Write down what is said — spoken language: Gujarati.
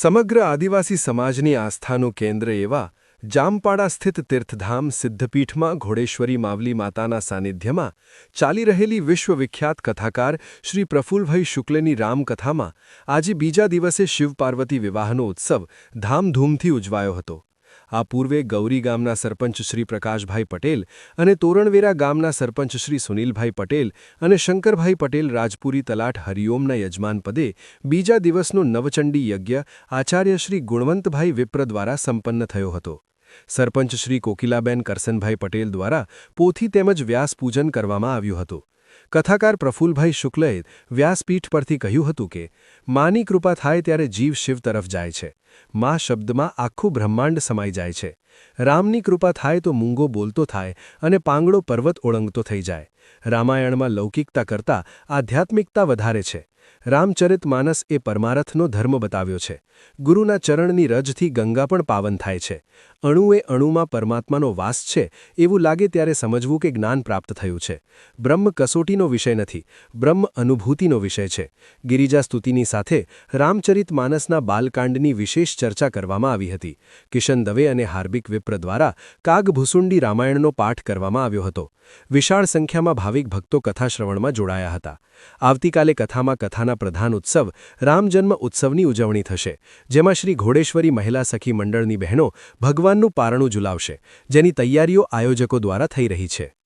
સમગ્ર આદિવાસી સમાજની આસ્થાનું કેન્દ્ર એવા જામપાડા સ્થિત તીર્થધામ સિદ્ધપીઠમાં ઘોડેશ્વરી માવલી માતાના સાનિધ્યમાં ચાલી રહેલી વિશ્વવિખ્યાત કથાકાર શ્રી પ્રફુલભાઈ શુક્લની રામકથામાં આજે બીજા દિવસે શિવપાર્વતી વિવાહનો ઉત્સવ ધામધૂમથી ઉજવાયો હતો. આ પૂર્વે ગૌરી ગામના સરપંચ શ્રી પ્રકાશભાઈ પટેલ અને તોરણવેરા ગામના સરપંચ શ્રી સુનિલભાઈ પટેલ અને શંકરભાઈ પટેલ રાજપુરી તલાટ હરિઓમના યજમાન પદે બીજા દિવસનો નવચંડી યજ્ઞ આચાર્ય શ્રી ગુણવંતભાઈ વિપ્ર દ્વારા સંપન્ન થયો હતો. સરપંચ શ્રી કોકિલાબેન કરસનભાઈ પટેલ દ્વારા પોથી તેમજ વ્યાસપૂજન કરવામાં આવ્યું હતું. કથાકાર પ્રફુલભાઈ શુક્લએ વ્યાસપીઠ પરથી કહ્યું હતું કે, માની કૃપા થાય ત્યારે જીવ શિવ તરફ જાય છે. મા શબ્દમાં આખું બ્રહ્માંડ સમાઈ જાય છે. રામની કૃપા થાય તો મૂંગો બોલતો થાય અને પાંગડો પર્વત ઓળંગતો થઈ જાય. રામાયણમાં લૌકિકતા કરતાં આધ્યાત્મિકતા વધારે છે. રામચરિત માનસ એ પરમારથનો ધર્મ બતાવ્યો છે. ગુરુના ચરણની રજથી ગંગા પણ પાવન થાય છે. અણુએ અણુમાં પરમાત્માનો વાસ છે એવું લાગે ત્યારે સમજવું કે જ્ઞાન પ્રાપ્ત થયું છે. બ્રહ્મ કસોટીનો વિષય નથી, બ્રહ્મ અનુભૂતિનો વિષય છે. ગિરિજા સ્તુતિની સાથે રામચરિત માનસના બાલકાંડની વિશેષ ચર્ચા કરવામાં આવી હતી. કિશન દવે અને હાર્બિક વિપ્ર દ્વારા કાગભૂસુંડી રામાયણનો પાઠ કરવામાં આવ્યો હતો. વિશાળ સંખ્યામાં ભાવિક ભક્તો કથાશ્રવણમાં જોડાયા હતા. આવતીકાલે કથામાં કથાના પ્રધાન ઉત્સવ રામજન્મ ઉત્સવની ઉજવણી થશે, જેમાં શ્રી ઘોડેશ્વરી મહિલા સખી મંડળની બહેનો ભગવાનનું પારણું ઝુલાવશે, જેની તૈયારીઓ આયોજકો દ્વારા થઈ રહી છે.